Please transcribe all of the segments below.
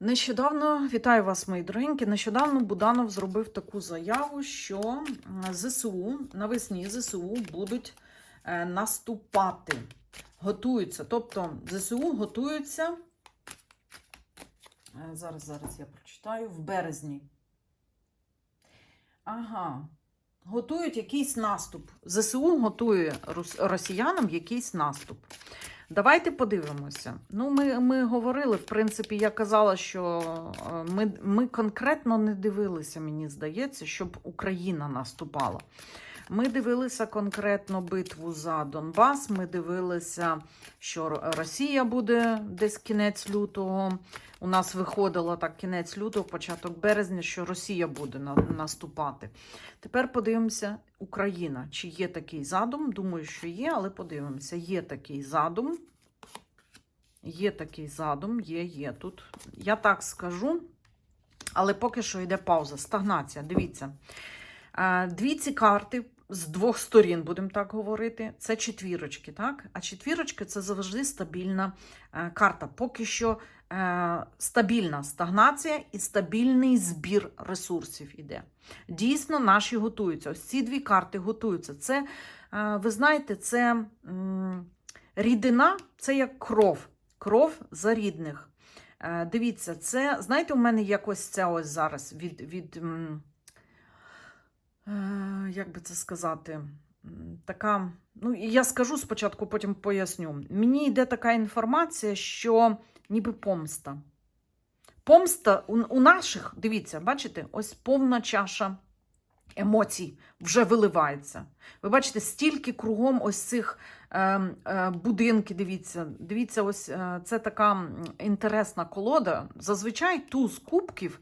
Нещодавно вітаю вас, мої дорогенькі. Нещодавно Буданов зробив таку заяву, що ЗСУ навесні ЗСУ будуть е, наступати, готуються. Тобто ЗСУ готуються. е, Зараз, зараз я прочитаю в березні. Ага. Готують якийсь наступ. ЗСУ готує росіянам якийсь наступ. Давайте подивимося. Ну, ми, ми говорили, в принципі, я казала, що е, ми, ми конкретно не дивилися, мені здається, щоб Україна наступала. Ми дивилися конкретно битву за Донбас. Ми дивилися, що Росія буде десь кінець лютого. У нас виходило так кінець лютого, початок березня, що Росія буде на- наступати. Тепер подивимося, Україна. Чи є такий задум? Думаю, що є, але подивимося. Є такий задум. Є такий задум, є, є тут. Я так скажу, але поки що йде пауза. Стагнація. Дивіться. Е, Дві ці карти з двох сторін, будемо так говорити, це четвірочки, так? А четвірочки це завжди стабільна е, карта. Поки що е, стабільна стагнація і стабільний збір ресурсів іде. Дійсно, наші готуються. Ось ці дві карти готуються. Це, е, ви знаєте, це рідина, це як кров. Кров за рідних. Дивіться, це, знаєте, у мене якось це ось зараз від. від як би це сказати? Така, ну я скажу спочатку, потім поясню. Мені йде така інформація, що ніби помста. Помста у, у наших, дивіться, бачите, ось повна чаша емоцій вже виливається. Ви бачите, стільки кругом ось цих е, е, будинків, дивіться, дивіться, ось е, це така інтересна колода. Зазвичай туз кубків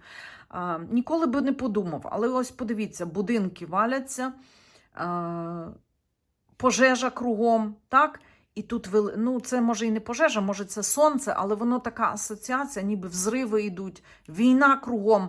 ніколи би не подумав. Але ось подивіться, будинки валяться, е, пожежа кругом, так? І тут ну, це може і не пожежа, може це сонце, але воно така асоціація, ніби взриви йдуть, війна кругом.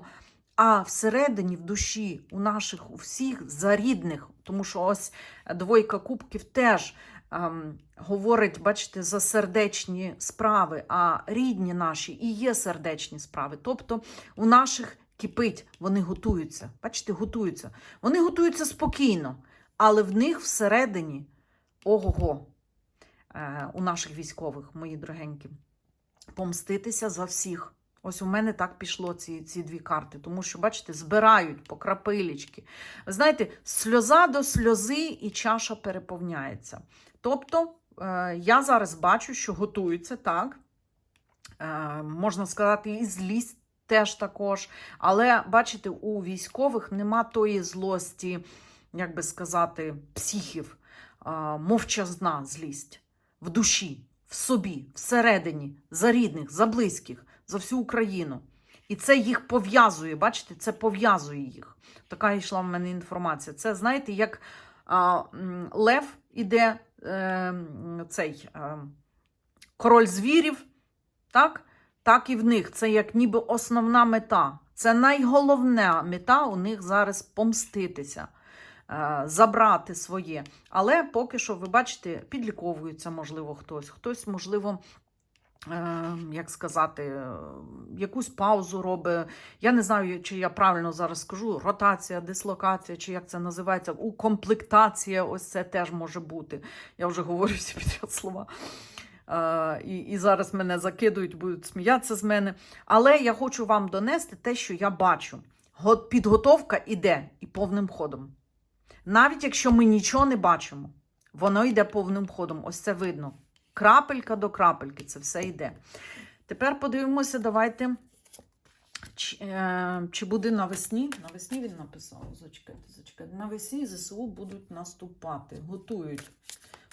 А всередині, в душі, у наших у всіх за рідних, тому що ось двойка кубків теж ем, говорить, бачите, за сердечні справи, а рідні наші і є сердечні справи. Тобто у наших кипить, вони готуються. Бачите, готуються. Вони готуються спокійно, але в них всередині ого-го е, у наших військових, мої дорогенькі, помститися за всіх. Ось у мене так пішло ці, ці дві карти, тому що, бачите, збирають по крапилічки. Знаєте, сльоза до сльози і чаша переповняється. Тобто, е, я зараз бачу, що готуються так. Е, можна сказати, і злість теж також. Але бачите, у військових нема тої злості, як би сказати, психів, мовчазна злість в душі, в собі, всередині, за рідних, за близьких, за всю Україну. І це їх пов'язує, бачите, це пов'язує їх. Така йшла в мене інформація. Це, знаєте, як а, лев іде е, цей е, король звірів, так? Так і в них. Це як ніби основна мета. Це найголовна мета у них зараз помститися, е, забрати своє. Але поки що, ви бачите, підліковується, можливо, хтось. Хтось, можливо, е, як сказати, е, якусь паузу робить. Я не знаю, чи я правильно зараз скажу, ротація, дислокація, чи як це називається, укомплектація, ось це теж може бути. Я вже говорю всі підряд слова. І, і зараз мене закидують, будуть сміятися з мене. Але я хочу вам донести те, що я бачу. Підготовка іде і повним ходом. Навіть якщо ми нічого не бачимо, воно йде повним ходом. Ось це видно. Крапелька до крапельки, це все йде. Тепер подивимося, давайте. Чи, е, чи буде навесні? Навесні він написав. Зачекайте, зачекайте. Навесні ЗСУ будуть наступати. Готують.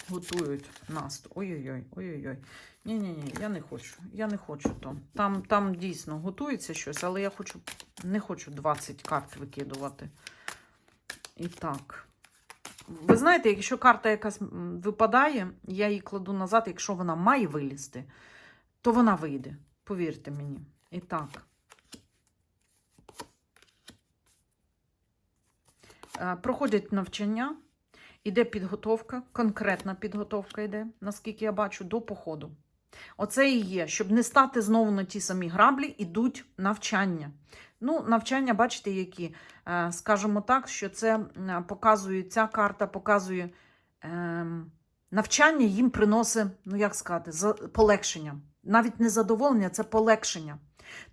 Готують наступ. Ой-ой-ой, ой-ой-ой. Ні-ні-ні, я не хочу. Я не хочу то. Там, там дійсно готується щось, але я хочу, не хочу 20 карт викидувати. І так. Ви знаєте, якщо карта якась випадає, я її кладу назад, якщо вона має вилізти, то вона вийде. Повірте мені. І так. Е, Проходять навчання, іде підготовка, конкретна підготовка йде, наскільки я бачу, до походу. Оце і є, щоб не стати знову на ті самі граблі, ідуть навчання. Ну, навчання, бачите, які, Е, скажімо так, що це показує, ця карта показує ем, навчання їм приносить, ну як сказати, за- полегшення. Навіть не задоволення, це полегшення.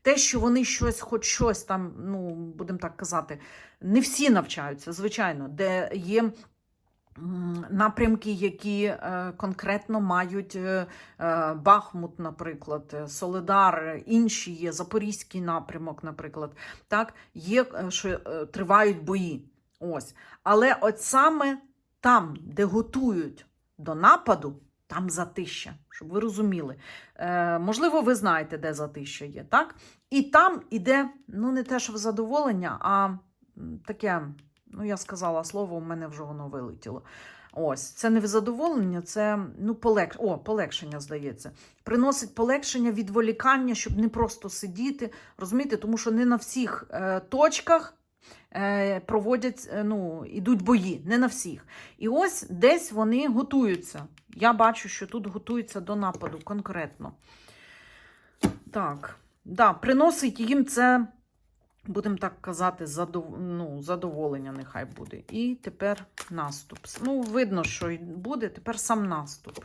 Те, що вони щось, хоч щось там, ну, будемо так казати, не всі навчаються, звичайно, де є напрямки, які е, конкретно мають е, е, Бахмут, наприклад, Солидар, е, інші є, Запорізький напрямок, наприклад. Так, є, що тривають бої. Ось. Але от саме там, де готують до нападу, там затища, щоб ви розуміли. Можливо, ви знаєте, де затища є, так? І там іде, ну, не те, що в задоволення, а таке, ну, я сказала слово, у мене вже воно вилетіло. Ось, це не задоволення, це ну, полег... О, полегшення, здається. Приносить полегшення, відволікання, щоб не просто сидіти, розумієте, тому що не на всіх е, точках е, проводять, е, ну, ідуть бої, не на всіх. І ось десь вони готуються. Я бачу, що тут готуються до нападу конкретно. Так, да, приносить їм це, будемо так казати, задов... ну, задоволення нехай буде. І тепер наступ. Ну, видно, що буде, тепер сам наступ.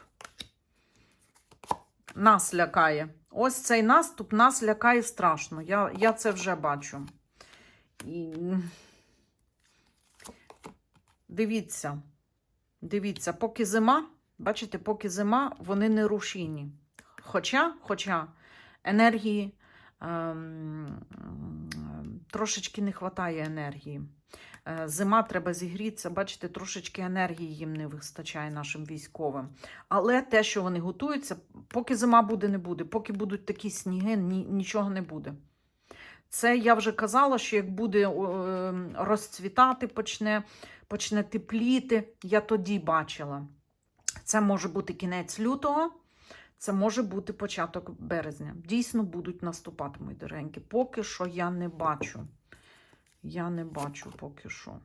Нас лякає. Ось цей наступ нас лякає страшно. Я, я це вже бачу. І... Дивіться, дивіться, поки зима, бачите, поки зима, вони не рушійні. Хоча, хоча енергії ем, трошечки не вистачає енергії. Е, Зима треба зігрітися, бачите, трошечки енергії їм не вистачає нашим військовим. Але те, що вони готуються, поки зима буде, не буде, поки будуть такі сніги, ні, нічого не буде. Це я вже казала, що як буде е, розцвітати, почне, почне тепліти, я тоді бачила. Це може бути кінець лютого, це може бути початок березня. Дійсно будуть наступати, мої дорогенькі. Поки що я не бачу. Я не бачу поки що.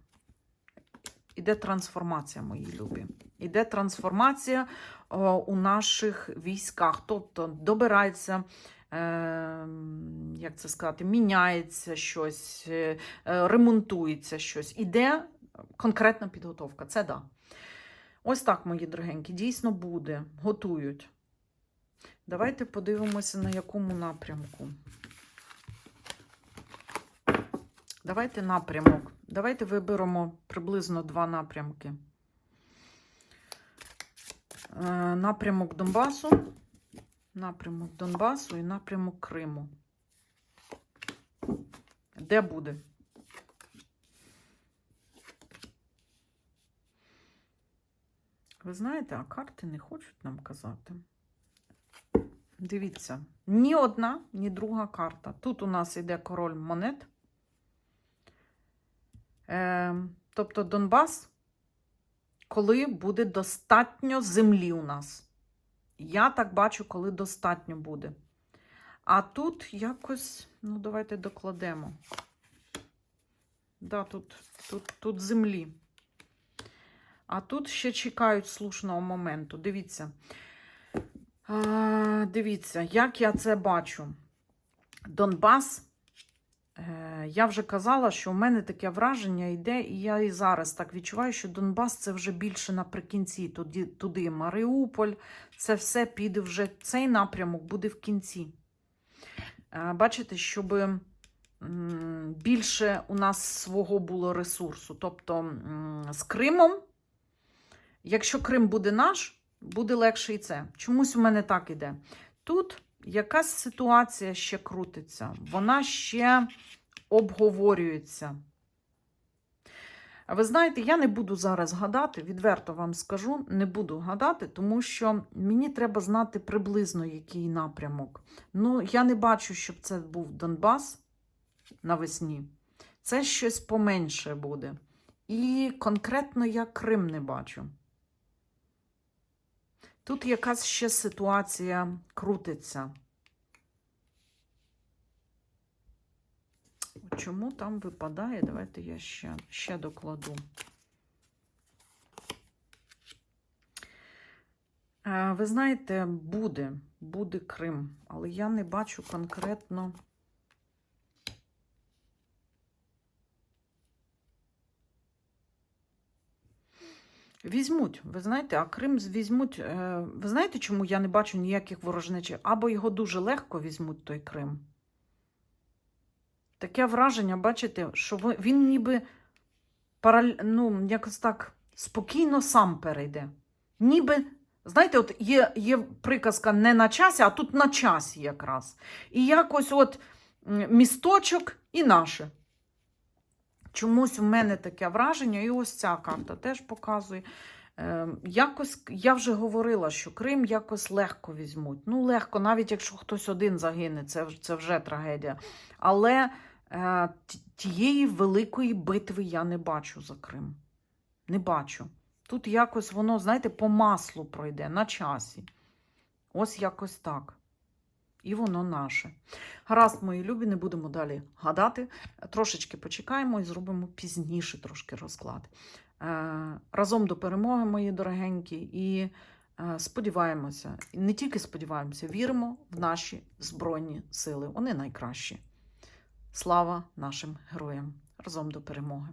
Іде трансформація, мої любі. Іде трансформація о, у наших військах. Тобто добирається, е, як це сказати, міняється щось, е, е, ремонтується щось. Іде конкретна підготовка. Це да. Ось так, мої дорогенькі, дійсно буде. Готують. Давайте подивимося, на якому напрямку. Давайте напрямок. Давайте виберемо приблизно два напрямки. Е, Напрямок Донбасу, напрямок Донбасу і напрямок Криму. Де буде? Ви знаєте, а карти не хочуть нам казати. Дивіться, ні одна, ні друга карта. Тут у нас йде король монет. Е, тобто Донбас, коли буде достатньо землі у нас. Я так бачу, коли достатньо буде. А тут якось, ну, давайте докладемо. Да, тут, тут, тут землі. А тут ще чекають слушного моменту. Дивіться. Дивіться, як я це бачу. Донбас. Е, Я вже казала, що у мене таке враження йде, і я і зараз так відчуваю, що Донбас це вже більше наприкінці. Туди, туди Маріуполь, це все піде вже, цей напрямок буде в кінці. Е, Бачите, щоб більше у нас свого було ресурсу. Тобто з Кримом, якщо Крим буде наш, буде легше і це. Чомусь у мене так іде. Тут якась ситуація ще крутиться, вона ще обговорюється. Ви знаєте, я не буду зараз гадати, відверто вам скажу, не буду гадати, тому що мені треба знати приблизно, який напрямок. Ну, я не бачу, щоб це був Донбас навесні. Це щось поменше буде. І конкретно я Крим не бачу. Тут якась ще ситуація крутиться. Чому там випадає? Давайте я ще, ще докладу. Е, Ви знаєте, буде, буде Крим, але я не бачу конкретно. Візьмуть, ви знаєте, а Крим візьмуть. е, Ви знаєте, чому я не бачу ніяких ворожнечів? Або його дуже легко візьмуть той Крим. Таке враження, бачите, що він ніби параль... ну, якось так спокійно сам перейде. Ніби, знаєте, от є, є приказка не на часі, а тут на часі якраз. І якось от місточок і наше. Чомусь у мене таке враження, і ось ця карта теж показує. Е, якось я вже говорила, що Крим якось легко візьмуть. Ну, легко, навіть якщо хтось один загине, це, це вже трагедія. Але е, тієї великої битви я не бачу за Крим. Не бачу. Тут якось воно, знаєте, по маслу пройде на часі. Ось якось так. І воно наше. Гаразд, мої любі, не будемо далі гадати. Трошечки почекаємо і зробимо пізніше трошки розклад. Е, Разом до перемоги, мої дорогенькі, і е, сподіваємося, не тільки сподіваємося, віримо в наші Збройні сили. Вони найкращі. Слава нашим героям! Разом до перемоги!